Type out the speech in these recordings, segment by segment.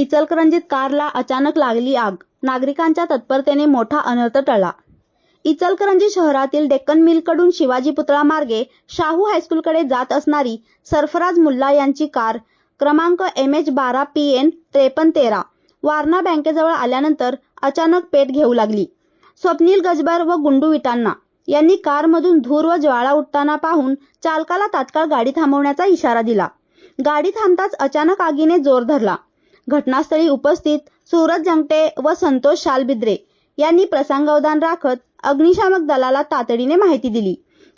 इचलकरंजीत कारला अचानक लागली आग. नागरिकांच्या तत्परतेने मोठा अनर्थ टळला. इचलकरंजी शहरातील डेक्कन मिलकडून शिवाजी पुतळा मार्गे शाहू हायस्कूलकडे जात असणारी सरफराज मुल्ला यांची कार क्रमांक एम एच बारा पी एन त्रेपन्न तेरा वारणा बँकेजवळ आल्यानंतर अचानक पेट घेऊ लागली. स्वप्नील गजबर व गुंडू विटांना यांनी कारमधून धूर व ज्वाळा उठताना पाहून चालकाला तात्काळ गाडी थांबवण्याचा इशारा दिला. गाडी थांबताच अचानक आगीने जोर धरला. घटनास्थळी उपस्थित सूरज जंगटे व संतोष शालबिद्रे यांनी प्रसंगावधान राखत अग्निशामक दलाला तातडीने माहिती दिली.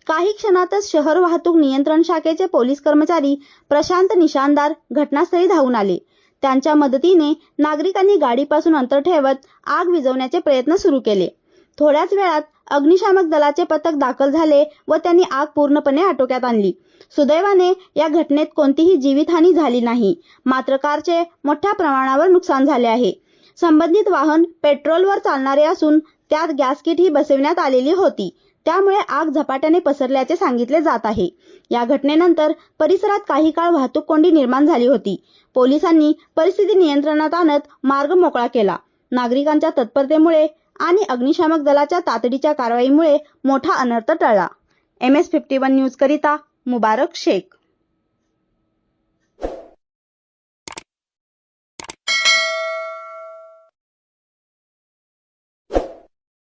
काही क्षणातच शहर वाहतूक नियंत्रण शाखेचे पोलीस कर्मचारी प्रशांत निशानदार घटनास्थळी धावून आले. त्यांच्या मदतीने नागरिकांनी गाडीपासून अंतर ठेवत आग विझवण्याचे प्रयत्न सुरू केले. थोड्याच वेळात अग्निशामक दलाचे पथक दाखल झाले व त्यांनी आग पूर्णपणे आटोक्यात आणली. सुदैवाने या घटनेत कोणतीही जीवितहानी झाली नाही. मात्र कारचे मोठ्या प्रमाणावर नुकसान झाले आहे. संबंधित वाहन पेट्रोलवर चालणारे असून त्यात गॅस किट ही बसविण्यात आलेली होती. त्यामुळे आग झपाट्याने पसरल्याचे सांगितले जात आहे. या घटनेनंतर परिसरात काही काळ वाहतूक कोंडी निर्माण झाली होती. पोलिसांनी परिस्थिती नियंत्रणात आणत मार्ग मोकळा केला. नागरिकांच्या तत्परतेमुळे आणि अग्निशामक दलाच्या तातडीच्या कारवाईमुळे मोठा अनर्थ टळला. M S fifty one news करिता मुबारक शेख.